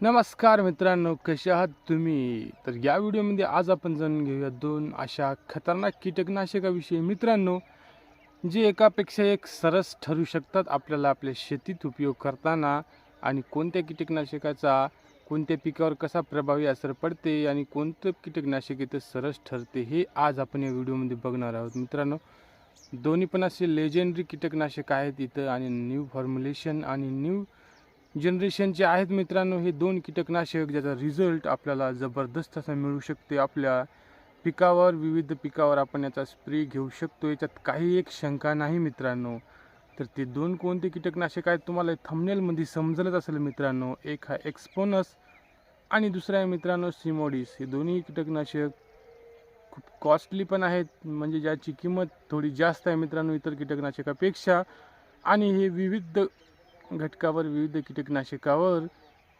नमस्कार मित्रांनो कसे आहात तुम्ही? तर या व्हिडिओमध्ये आज आपण जाणून घेऊया दोन अशा खतरनाक कीटकनाशकाविषयी. मित्रांनो जे एकापेक्षा एक सरस ठरू शकतात आपल्याला आपल्या शेतीत उपयोग करताना आणि कोणत्या कीटकनाशकाचा कोणत्या पिकावर कसा प्रभावी असर पडते आणि कोणतं कीटकनाशक इथं सरस ठरते हे आज आपण या व्हिडिओमध्ये बघणार आहोत. मित्रांनो दोन्ही पण असे लेजेंडरी कीटकनाशक आहेत इथं आणि न्यू फॉर्म्युलेशन आणि न्यू जनरेशनचे आहेत मित्रांनो हे दोन कीटकनाशक ज्याचा रिझल्ट आपल्याला जबरदस्त असा मिळू शकते. आपल्या पिकावर विविध पिकावर आपण याचा स्प्रे घेऊ शकतो याच्यात काही एक शंका नाही मित्रांनो. तर ते दोन कोणते कीटकनाशक आहेत तुम्हाला थमनेलमध्ये समजलंच असेल मित्रांनो. एक हा एक्सपोनस आणि दुसरा आहे मित्रांनो सिमोडिस हे दोन्ही कीटकनाशक खूप कॉस्टली पण आहेत म्हणजे ज्याची किंमत थोडी जास्त आहे मित्रांनो इतर कीटकनाशकापेक्षा. आणि हे विविध घटकावर विविध कीटकनाशकावर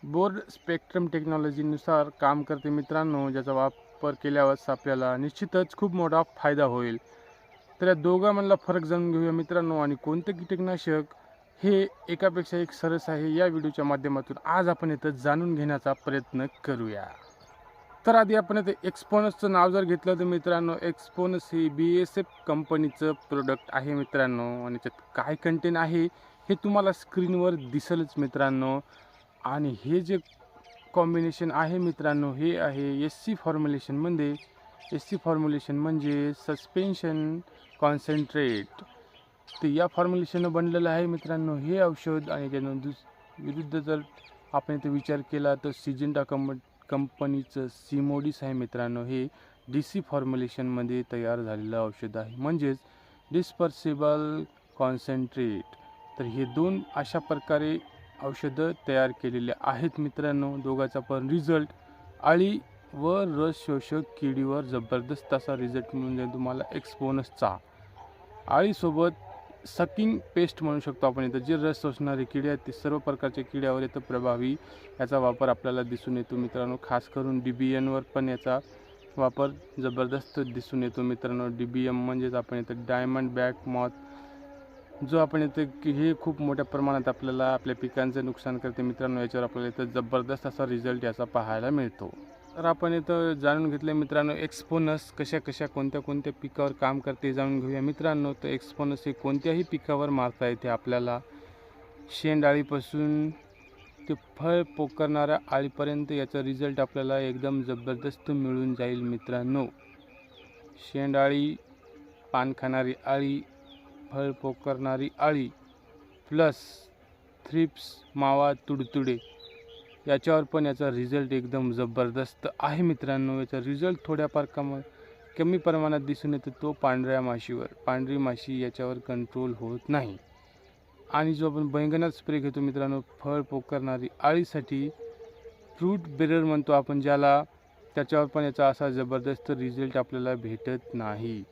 बोर्ड स्पेक्ट्रम टेक्नॉलॉजीनुसार काम करते मित्रांनो ज्याचा वापर केल्यावर आपल्याला निश्चितच खूप मोठा फायदा होईल. तर या दोघांमधला फरक जाणून घेऊया मित्रांनो आणि कोणतं कीटकनाशक हे एकापेक्षा एक सरस आहे या व्हिडिओच्या माध्यमातून आज आपण इथं जाणून घेण्याचा प्रयत्न करूया. तर आधी आपण इथे एक्सपोनसचं नाव जर घेतलं तर मित्रांनो एक्सपोनस ही बी एस एफ कंपनीचं प्रोडक्ट आहे मित्रांनो आणि त्यात काय कंटेन आहे? हे तुम्हाला स्क्रीनवर दिसेलच मित्रांनो. आणि हे जे कॉम्बिनेशन आहे मित्रांनो हे आहे एस सी फॉर्म्युलेशनमध्ये एस सी फॉर्म्युलेशन म्हणजे सस्पेन्शन कॉन्सन्ट्रेट तर या फॉर्म्युलेशननं बनलेलं आहे मित्रांनो हे औषध आणि त्यानं दुस विरुद्ध जर आपण इथे विचार केला तर सिजेंटा कंप कंपनीचं सिमोडिस आहे मित्रांनो. हे डी सी फॉर्म्युलेशनमध्ये तयार झालेलं औषध आहे. म्हणजेच डिस्पर्सेबल कॉन्सन्ट्रेट तर हे दोन अशा प्रकारे औषधं तयार केलेले आहेत मित्रांनो. दोघाचा पण रिझल्ट आळी व रस शोषक किडीवर जबरदस्त असा रिझल्ट मिळून जाईल तुम्हाला एक्सपोनसचा आळीसोबत सकिंग पेस्ट म्हणू शकतो आपण इथं. जे रस शोषणारे किडे आहेत ते सर्व प्रकारच्या किड्यावर येतं प्रभावी. याचा वापर आपल्याला दिसून येतो मित्रांनो. खास करून डी बी एनवर पण याचा वापर जबरदस्त दिसून येतो मित्रांनो. डी बी एम म्हणजेच आपण इथं डायमंड बॅक मॉथ जो आपण येतो की हे खूप मोठ्या प्रमाणात आपल्याला आपल्या पिकांचं नुकसान करते. मित्रांनो याच्यावर आपल्याला इथं जबरदस्त असा रिझल्ट याचा पाहायला मिळतो. तर आपण इथं जाणून घेतलं मित्रांनो एक्सपोनस कशा कशा कोणत्या कोणत्या पिकावर काम करते जाणून घेऊया. मित्रांनो तर एक्सपोनस हे कोणत्याही पिकावर मारता येते आपल्याला. शेंडाळीपासून ते फळ पोकरणाऱ्या आळीपर्यंत याचा रिझल्ट आपल्याला एकदम जबरदस्त मिळून जाईल मित्रांनो. शेंडाळी पान खाणारी आळी फळ पोकरणारी आळी प्लस थ्रिप्स मावा तुडतुडे. याच्यावर पण याचा रिझल्ट एकदम जबरदस्त आहे मित्रांनो. याचा रिझल्ट थोड्याफार कम कमी प्रमाणात दिसून येतो. तो पांढऱ्या माशीवर. पांढरी माशी याच्यावर कंट्रोल होत नाही. आणि जो आपण बैंगनात स्प्रे घेतो मित्रांनो फळ पोकरणारी आळीसाठी फ्रूट बेरर म्हणतो आपण ज्याला त्याच्यावर पण याचा असा जबरदस्त रिझल्ट आपल्याला भेटत नाही.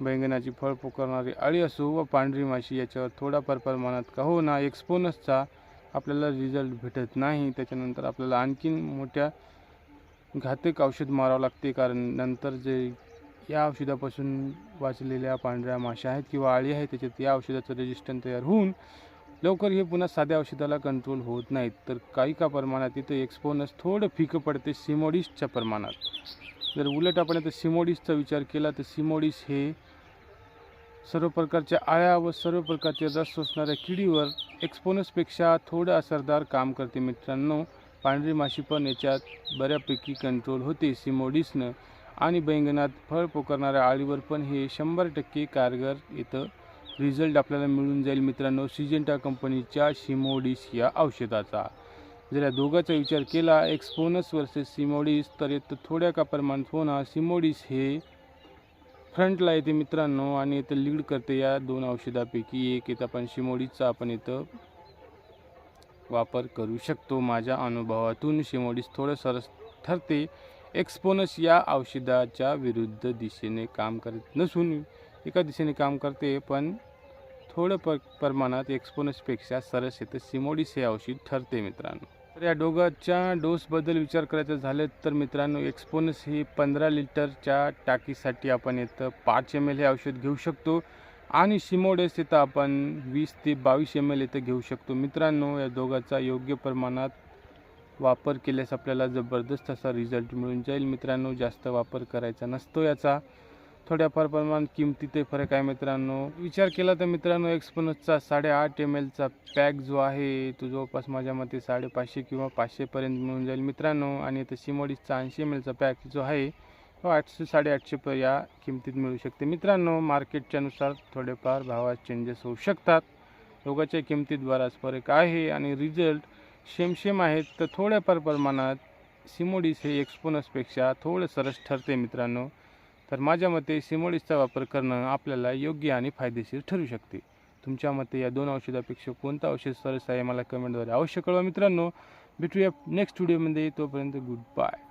बैंगनाची फळ पोकरणारी अळी असो व पांढरी माशी याच्यावर थोडाफार प्रमाणात का हो ना एक्सपोनसचा आपल्याला रिझल्ट भेटत नाही. त्याच्यानंतर आपल्याला आणखीन मोठ्या घातक औषध मारावं लागते. कारण नंतर जे या औषधापासून वाचलेल्या पांढऱ्या माशा आहेत किंवा आळी आहेत त्याच्यात या औषधाचं रेजिस्टन तयार होऊन लवकर हे पुन्हा साध्या औषधाला कंट्रोल होत नाहीत. तर काही का प्रमाणात इथं एक्सपोनस थोडं फिकं पडते सिमोडिसच्या प्रमाणात. जर उलट आपण आता सिमोडिसचा विचार केला तर सिमोडिस हे सर्व प्रकारच्या आळ्या व सर्व प्रकारचे रस सोसणाऱ्या किडीवर एक्सपोनसपेक्षा थोडं असरदार काम करते मित्रांनो. पांढरी माशी पण याच्यात बऱ्यापैकी कंट्रोल होते. सिमोडिसनं आणि बैंगनात फळ पोकरणाऱ्या आळीवर पण हे शंभर टक्के कारगर इथं रिझल्ट आपल्याला मिळून जाईल मित्रांनो सिजेंटा कंपनीच्या सिमोडिस या औषधाचा. जर या दोघाचा विचार केला एक्सपोनस वर्सेस सिमोडिस तर येतं थोड्या का प्रमाणात होणार सिमोडिस हे फ्रंटला येते मित्रांनो आणि इथं लीड करते या दोन औषधापैकी एक. इथं आपण शिमोडीचा आपण इथं वापर करू शकतो. माझ्या अनुभवातून शिमोडीस थोडं सरस ठरते. एक्सपोनस या औषधाच्या विरुद्ध दिशेने काम करत नसून एका दिशेने काम करते पण थोडं प प्रमाणात एक्सपोनसपेक्षा सरस येतं. सिमोडिस हे औषध ठरते मित्रांनो. तर या डोगाच्या डोसबद्दल विचार करायचं झालं तर मित्रांनो एक्सपोनस ही पंधरा लिटरच्या टाकीसाठी आपण इथं पाच एम एल हे औषध घेऊ शकतो आणि शिमोडेस इथं आपण वीस ते बावीस एम एल इथं घेऊ शकतो. मित्रांनो या दोघाचा योग्य प्रमाणात वापर केल्यास आपल्याला जबरदस्त असा रिझल्ट मिळून जाईल. मित्रांनो जास्त वापर करायचा नसतो याचा. थोड्याफार प्रमाणात किमतीतही फरक आहे मित्रांनो. विचार केला तर मित्रांनो एक्सपोनसचा साडेआठ एम एलचा पॅक जो आहे तो जवळपास माझ्या मते साडेपाचशे किंवा पाचशेपर्यंत मिळून जाईल मित्रांनो. आणि आता सिमोडीसचा ऐंशी एम एलचा पॅक जो आहे तो आठशे साडेआठशे प या किमतीत मिळू शकते. मित्रांनो मार्केटच्या नुसार थोडेफार भावात चेंजेस होऊ शकतात. दोघांच्या किमतीत बराच फरक आहे आणि रिझल्ट शेमशेम आहेत. तर थोड्याफार प्रमाणात सिमोडीस हे एक्सपोनसपेक्षा थोडं सरस ठरते मित्रांनो. तर माझ्या मते सिमोडीसचा वापर करणं आपल्याला योग्य आणि फायदेशीर ठरू शकते. तुमच्या मते या दोन औषधापेक्षा कोणतं औषध सरस आहे? मला कमेंटद्वारे अवश्य कळवा मित्रांनो. भेटूया नेक्स्ट व्हिडिओमध्ये तोपर्यंत गुड बाय